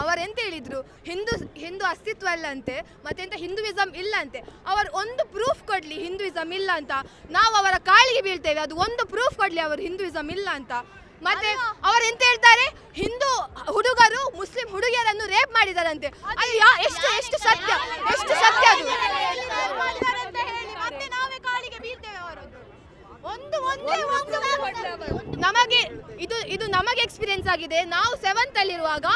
ಅವರು ಎಂತ ಹೇಳಿದ್ರು? ಹಿಂದೂ ಹಿಂದೂ ಅಸ್ತಿತ್ವ ಇಲ್ಲಂತೆ ಮತ್ತೆಂತ ಹಿಂದೂಯಿಸಮ್ ಇಲ್ಲ ಅಂತೆ ಅವರು ಒಂದು ಪ್ರೂಫ್ ಕೊಡ್ಲಿ ಹಿಂದೂಯಿಸಮ್ ಇಲ್ಲ ಅಂತ. ನಾವು ಅವರ ಕಾಳಿಗೆ ಬೀಳ್ತೇವೆ ಅದು ಒಂದು ಪ್ರೂಫ್ ಕೊಡ್ಲಿ ಅವರು ಹಿಂದೂಯಿಸಮ್ ಇಲ್ಲ ಅಂತ. ಮತ್ತೆ ಅವರು ಎಂತ ಹೇಳ್ತಾರೆ? ಹಿಂದೂ ಹುಡುಗರು ಮುಸ್ಲಿಂ ಹುಡುಗಿಯರನ್ನು ರೇಪ್ ಮಾಡಿದಾರಂತೆ. ಅದು ಎಷ್ಟು ಎಷ್ಟು ಸತ್ಯ ಎಷ್ಟು ಸತ್ಯ ಅದು? ಒಂದು ಒಂದೇ ನಮಗೆ ನಮಗೆ ಎಕ್ಸ್ಪೀರಿಯನ್ಸ್ ಆಗಿದೆ. ನಾವು ಸೆವೆಂತ್ ಅಲ್ಲಿರುವಾಗ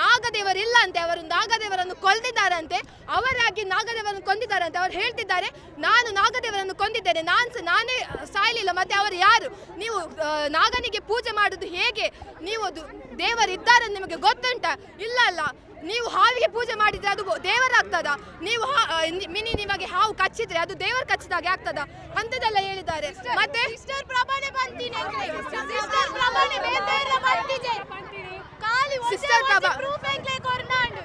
ನಾಗದೇವರಿಲ್ಲ ಅಂತೆ ಅವರು ನಾಗದೇವರನ್ನು ಕೊಲ್ದಿದ್ದಾರಂತೆ ಅವರಾಗಿ ನಾಗದೇವರನ್ನು ಕೊಂದಿದ್ದಾರಂತೆ ಅವರು ಹೇಳ್ತಿದ್ದಾರೆ ನಾನು ನಾಗದೇವರನ್ನು ಕೊಂದಿದ್ದೇನೆ ನಾನು ನಾನೇ ಸಾಯಲಿಲ್ಲ ಮತ್ತೆ ಅವರು ಯಾರು? ನೀವು ನಾಗನಿಗೆ ಪೂಜೆ ಮಾಡುದು ಹೇಗೆ? ನೀವು ಅದು ದೇವರಿದ್ದಾರೆ ನಿಮಗೆ ಗೊತ್ತುಂಟ? ಇಲ್ಲ ಅಲ್ಲ ನೀವು ಹಾವಿಗೆ ಪೂಜೆ ಮಾಡಿದ್ರೆ ಅದು ದೇವರಾಗ್ತದ? ನೀವು ಮಿನಿ ನಿಮಗೆ ಹಾವು ಕಚ್ಚಿದ್ರೆ ಅದು ದೇವರ ಕಚ್ಚಿದಾಗೆ ಆಗ್ತದ? ಅಂತದೆಲ್ಲ ಹೇಳಿದ್ದಾರೆ. ಮತ್ತೆ ಸಿಸ್ಟರ್ ಪ್ರಭಾನೆ ಬಂತೀನಿ ಸಿಸ್ಟರ್ ಪ್ರಭಾನೆ ಬೇತೇರ ಬಂತಿದೆ ಕಾಲಿ Sister ಪ್ರಭಾ. ಪ್ರೂಫ್ ಎಂಕ್ಲೆ ಕೊರ್ನಾಂಡ್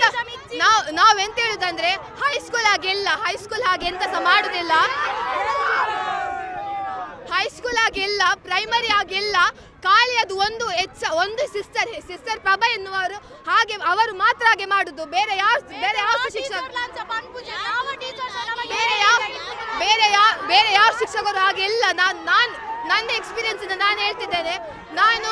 ನಾವು ಎಂತ ನಾವು ನಾವು ಎಂತ ಹೇಳುದಂದ್ರೆ ಹೈಸ್ಕೂಲ್ ಹಾಗೆ ಇಲ್ಲ. ಹೈಸ್ಕೂಲ್ ಹಾಗೆ ಎಂತ ಸಹ ಮಾಡುದಿಲ್ಲ. ಹೈಸ್ಕೂಲ್ ಆಗಿಲ್ಲ ಪ್ರೈಮರಿ ಆಗಿಲ್ಲ ಖಾಲಿ ಅದು ಒಂದು ಹೆಚ್ಚ ಒಂದು ಸಿಸ್ಟರ್ ಸಿಸ್ಟರ್ ಪ್ರಭಾ ಎನ್ನುವರು ಹಾಗೆ ಅವರು ಮಾತ್ರ ಹಾಗೆ ಮಾಡುದು. ಬೇರೆ ಯಾವ ಬೇರೆ ಯಾವ ಶಿಕ್ಷಕ ಬೇರೆ ಯಾವ ಬೇರೆ ಯಾವ ಬೇರೆ ಯಾವ ಶಿಕ್ಷಕರು ಹಾಗೆ ಇಲ್ಲ. ನಾನು ನಾನು ನನ್ನ ಎಕ್ಸ್ಪೀರಿಯನ್ಸ್ ನಾನು ಹೇಳ್ತಿದ್ದೇನೆ. ನಾನು